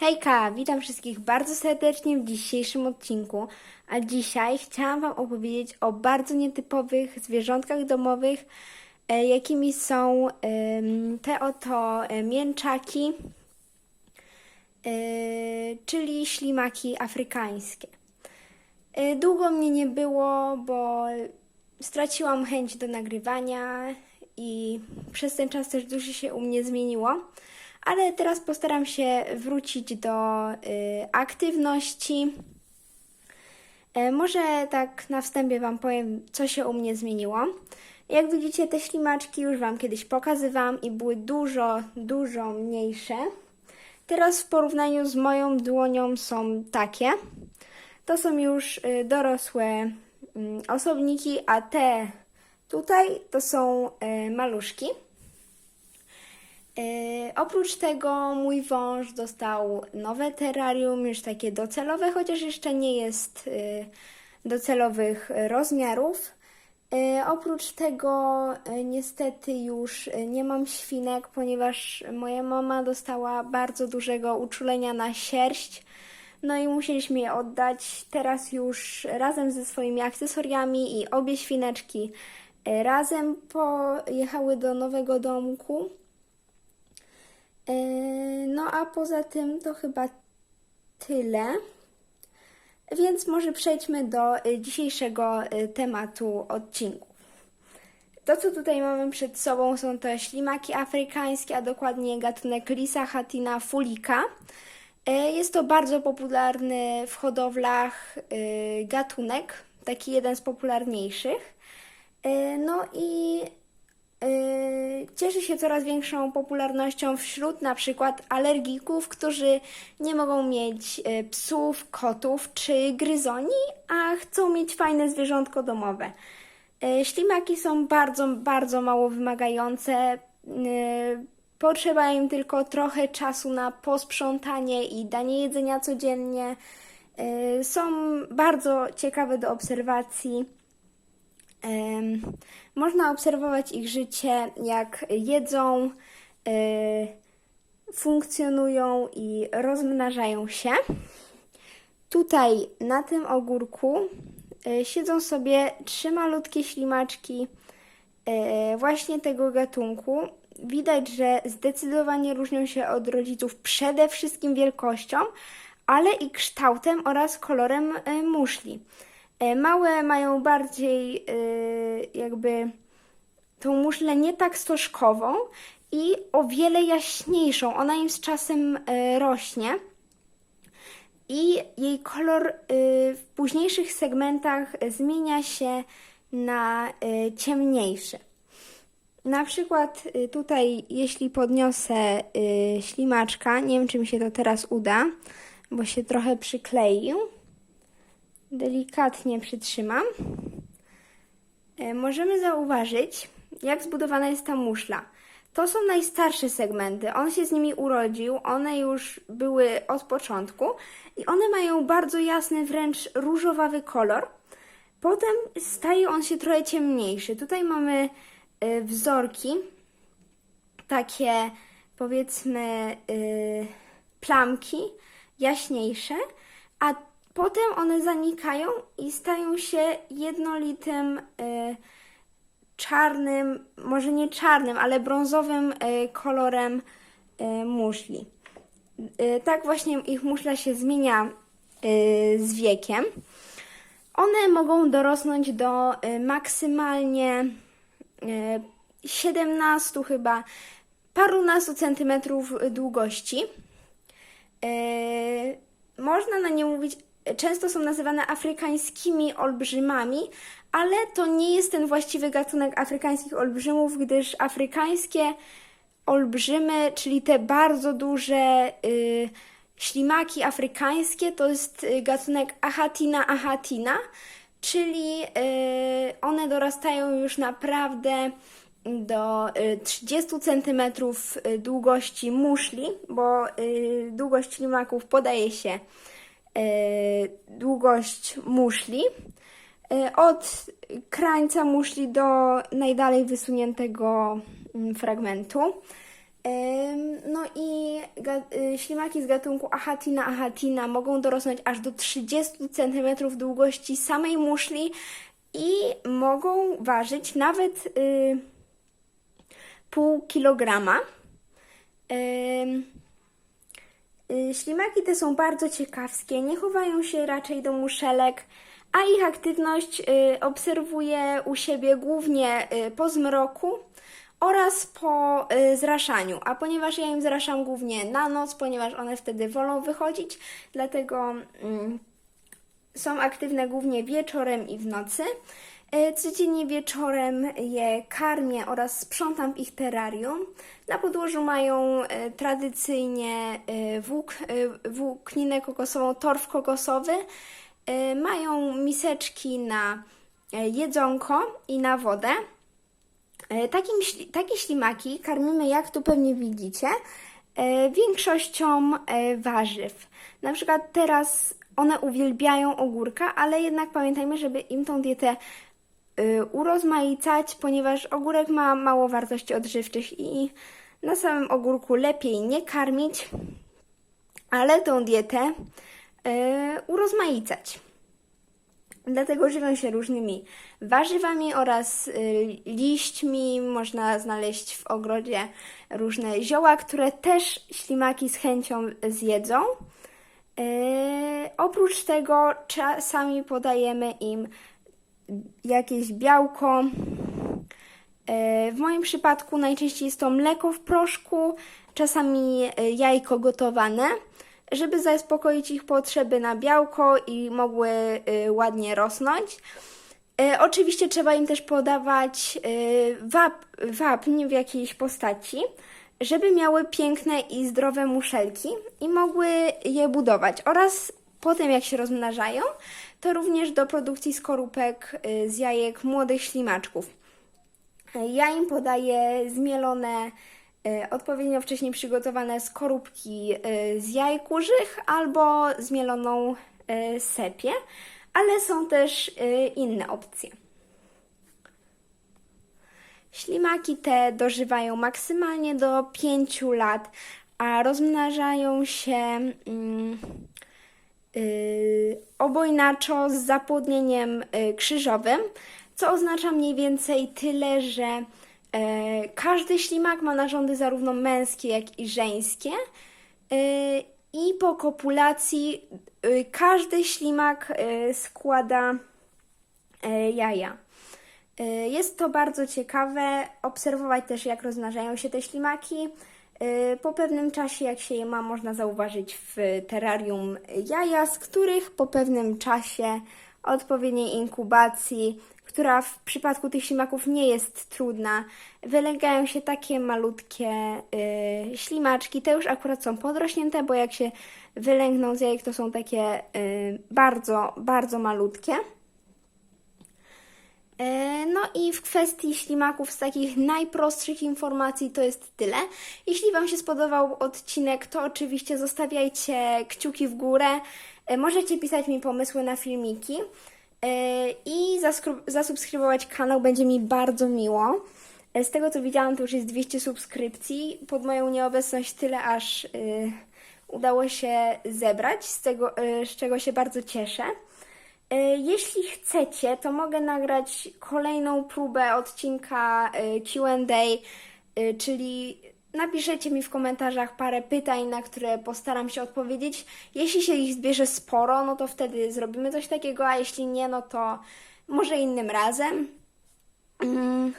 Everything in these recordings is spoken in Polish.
Hejka, witam wszystkich bardzo serdecznie w dzisiejszym odcinku. A dzisiaj chciałam Wam opowiedzieć o bardzo nietypowych zwierzątkach domowych, e, jakimi są te oto e, mięczaki, e, czyli ślimaki afrykańskie. Długo mnie nie było, bo straciłam chęć do nagrywania i przez ten czas też dużo się u mnie zmieniło. Ale teraz postaram się wrócić do y, aktywności. E, może tak na wstępie Wam powiem, co się u mnie zmieniło. Jak widzicie, te ślimaczki już Wam kiedyś pokazywałam i były dużo, dużo mniejsze. Teraz w porównaniu z moją dłonią są takie. To są już y, dorosłe mm, osobniki, a te tutaj to są y, maluszki. Yy, oprócz tego mój wąż dostał nowe terrarium, już takie docelowe, chociaż jeszcze nie jest yy, docelowych rozmiarów. Yy, oprócz tego niestety już nie mam świnek, ponieważ moja mama dostała bardzo dużego uczulenia na sierść. No i musieliśmy je oddać. Teraz już razem ze swoimi akcesoriami i obie świneczki razem pojechały do nowego domku. A poza tym to chyba tyle. Więc może przejdźmy do y, dzisiejszego y, tematu odcinku. To, co tutaj mamy przed sobą, są to ślimaki afrykańskie, a dokładnie gatunek Lisa hatina fulika. Y, Jest to bardzo popularny w hodowlach gatunek, taki jeden z popularniejszych. No i cieszy się coraz większą popularnością wśród na przykład alergików, którzy nie mogą mieć yy, psów, kotów czy gryzoni, a chcą mieć fajne zwierzątko domowe. Yy, Ślimaki są bardzo, bardzo mało wymagające. Yy, Potrzeba im tylko trochę czasu na posprzątanie i danie jedzenia codziennie. Yy, Są bardzo ciekawe do obserwacji. Można obserwować ich życie, jak jedzą, y, funkcjonują i rozmnażają się. Tutaj na tym ogórku y, siedzą sobie trzy malutkie ślimaczki y, właśnie tego gatunku. Widać, że zdecydowanie różnią się od rodziców przede wszystkim wielkością, ale i kształtem oraz kolorem muszli. E, Małe mają bardziej y, jakby tą muszlę nie tak stożkową i o wiele jaśniejszą. Ona im z czasem y, rośnie i jej kolor w późniejszych segmentach zmienia się na ciemniejszy. Na przykład tutaj, jeśli podniosę ślimaczka, nie wiem czy mi się to teraz uda, bo się trochę przykleił delikatnie przytrzymam, e, możemy zauważyć, jak zbudowana jest ta muszla. To są najstarsze segmenty. On się z nimi urodził, one już były od początku i one mają bardzo jasny, wręcz różowawy kolor. Potem staje on się trochę ciemniejszy. Tutaj mamy e, wzorki, takie powiedzmy y, plamki jaśniejsze, a potem one zanikają i stają się jednolitym y, czarnym, może nie czarnym, ale brązowym y, kolorem y, muszli. Tak właśnie ich muszla się zmienia z wiekiem. One mogą dorosnąć do maksymalnie y, 17 chyba parunastu centymetrów długości. Można na nie mówić, często są nazywane afrykańskimi olbrzymami, ale to nie jest ten właściwy gatunek afrykańskich olbrzymów, gdyż afrykańskie olbrzymy, czyli te bardzo duże y, ślimaki afrykańskie, to jest y, gatunek Achatina achatina, czyli y, one dorastają już naprawdę do y, 30 cm długości muszli, bo y, długość ślimaków podaje się y, długość muszli. Y, Od krańca muszli do najdalej wysuniętego mm, fragmentu. Ym, No i ślimaki z gatunku Achatina achatina mogą dorosnąć aż do 30 cm długości samej muszli i mogą ważyć nawet y, pół kilograma. Y, Ślimaki te są bardzo ciekawskie, nie chowają się raczej do muszelek, a ich aktywność y, obserwuję u siebie głównie y, po zmroku oraz po zraszaniu. A ponieważ ja im zraszam głównie na noc, ponieważ one wtedy wolą wychodzić, dlatego mm, są aktywne głównie wieczorem i w nocy. E, Codziennie wieczorem je karmię oraz sprzątam ich terrarium. Na podłożu mają e, tradycyjnie e, włók, włókninę kokosową, torf kokosowy. Mają miseczki na jedzonko i na wodę. Takie ślimaki karmimy, jak tu pewnie widzicie, większością warzyw. Na przykład teraz one uwielbiają ogórka, ale jednak pamiętajmy, żeby im tą dietę urozmaicać, ponieważ ogórek ma mało wartości odżywczych i na samym ogórku lepiej nie karmić, ale tą dietę y, urozmaicać. Dlatego żywią się różnymi warzywami oraz y, liśćmi. Można znaleźć w ogrodzie różne zioła, które też ślimaki z chęcią zjedzą. Oprócz tego czasami podajemy im jakieś białko. Yy, w moim przypadku najczęściej jest to mleko w proszku, czasami yy, jajko gotowane, żeby zaspokoić ich potrzeby na białko i mogły yy, ładnie rosnąć. Oczywiście trzeba im też podawać wap, wapń w jakiejś postaci, żeby miały piękne i zdrowe muszelki i mogły je budować. Oraz potem, jak się rozmnażają, to również do produkcji skorupek y, z jajek młodych ślimaczków. Ja im podaję zmielone, y, odpowiednio wcześniej przygotowane skorupki y, z jaj kurzych albo zmieloną y, sepię, ale są też y, inne opcje. Ślimaki te dożywają maksymalnie do 5 lat, a rozmnażają się mm, y, obojnaczo z zapłodnieniem y, krzyżowym, co oznacza mniej więcej tyle, że e, każdy ślimak ma narządy zarówno męskie, jak i żeńskie. Y, I po kopulacji y, każdy ślimak y, składa jaja. Y, Jest to bardzo ciekawe obserwować też, jak rozmnażają się te ślimaki. Y, Po pewnym czasie, jak się je ma, można zauważyć w terrarium jaja, z których po pewnym czasie odpowiedniej inkubacji, która w przypadku tych ślimaków nie jest trudna, wylęgają się takie malutkie y, ślimaczki. Te już akurat są podrośnięte, bo jak się wylęgną z jajek, to są takie y, bardzo, bardzo malutkie. E, No i w kwestii ślimaków z takich najprostszych informacji to jest tyle. Jeśli Wam się spodobał odcinek, to oczywiście zostawiajcie kciuki w górę. E, Możecie pisać mi pomysły na filmiki e, i zasubskrybować kanał, będzie mi bardzo miło. Z tego co widziałam, to już jest 200 subskrypcji. Pod moją nieobecność tyle aż y, udało się zebrać, z, tego, y, z czego się bardzo cieszę. E, Jeśli chcecie, to mogę nagrać kolejną próbę odcinka e, QA, e, czyli napiszecie mi w komentarzach parę pytań, na które postaram się odpowiedzieć. Jeśli się ich zbierze sporo, no to wtedy zrobimy coś takiego, a jeśli nie, no to może innym razem. Mm,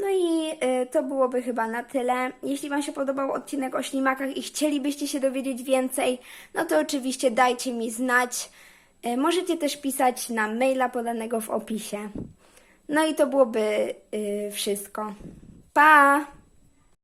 No i to byłoby chyba na tyle. Jeśli Wam się podobał odcinek o ślimakach i chcielibyście się dowiedzieć więcej, no to oczywiście dajcie mi znać. Y, Możecie też pisać na maila podanego w opisie. No i to byłoby y, wszystko. Pa!